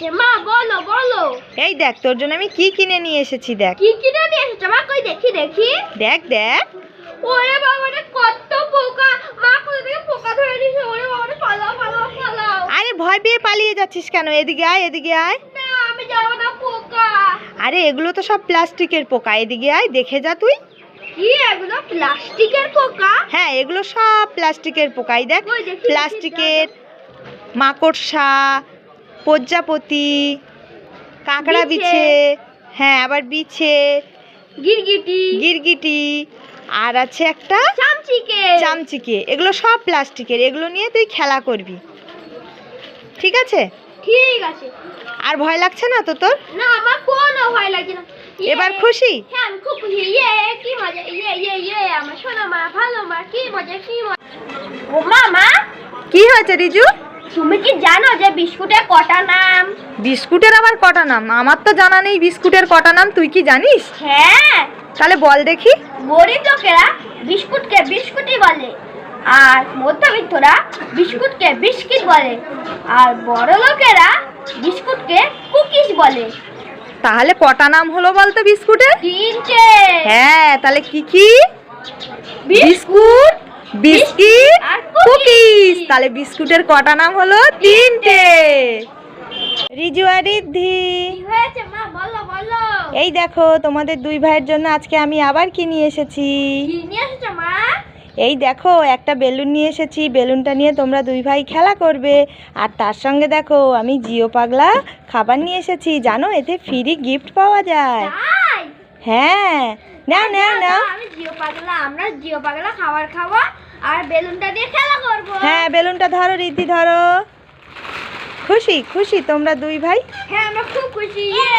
হয়েছে মা বলো বলো। এই দেখ তোর জন্য আমি কি কিনে নিয়ে এসেছি দেখ। কি কিনে নিয়ে এসেছ? মা কই দেখি দেখি। দেখ দেখ। ওরে বাবা রে কত পোকা। মা কোথা থেকে পোকা ধরে নিয়েছে? ওরে বাবা রে পালাও পালাও পালাও। আরে ভয় পেয়ে পালিয়ে যাচ্ছিস কেন? এদিকে আয় এদিকে আয়। না আমি যাব না পোকা। আরে এগুলো তো সব প্লাস্টিকের পোকা। এদিকে আয় দেখে যা তুই। কি এগুলো প্লাস্টিকের পোকা? হ্যাঁ এগুলো সব প্লাস্টিকের পোকাই কই দেখি, প্লাস্টিকের মাকড়সা প্রজাপতি কাঁকড়া বিছে। হ্যাঁ আবার বিছে গিরগিটি। গিরগিটি আর আছে একটা চামচিকে। চামচিকে। এগুলো সব প্লাস্টিকের। এগুলো নিয়ে তুই খেলা করবি। ঠিক আছে? ঠিক আছে। আর ভয় লাগছে না তো তোর? না আমার কোনো ভয় লাগছে না। ইয়ে, এবার খুশি? হ্যাঁ আমি খুব খুশি। ইয়ে কি মজা? ইয়ে ইয়ে ইয়ে আমার সোনা মা ভালো মা কি মজা কি মজা। ও মা মা। কি হয়েছে রিজু? তুমি কি জানো যে বিস্কুটের কটা নাম? বিস্কুটের আবার কটা নাম? আমার তো জানা নেই বিস্কুটের কটা নাম তুই কি জানিস? হ্যাঁ। তাহলে বল দেখি। গরিব লোকেরা বিস্কুটকে বিস্কুটই বলে আর মধ্যবিত্তরা বিস্কুটকে বিস্কিট বলে আর বড় লোকেরা বিস্কুটকে কুকিজ বলে। তাহলে কটা নাম হলো বলতো বিস্কুটের? তিনটে। হ্যাঁ তাহলে কি কি? বিস্কুট। Biscuit cookies. তাহলে বিস্কুটের কটা নাম হলো? তিনটে। রিজু রিদ্ধি। কি হয়েছে মা? বলো বলো। এই দেখো তোমাদের দুই ভাইয়ের জন্য আজকে আমি আবার কি নিয়ে এসেছি? এই দেখো একটা বেলুন নিয়ে এসেছি। বেলুনটা নিয়ে তোমরা দুই ভাই খেলা করবে। আর তার সঙ্গে দেখো আমি জিও পাগলা খাবার নিয়ে এসেছি। জানো এতে ফ্রি গিফট পাওয়া যায়। হ্যাঁ নাও নাও নাও। আমি জিও পাগলা আমরা জিও পাগলা খাবার খাব আর বেলুনটা দিয়ে খেলা করব। হ্যাঁ বেলুনটা ধরো রীতি ধরো। খুশি খুশি তোমরা দুই ভাই। হ্যাঁ আমরা খুব খুশি ইয়ে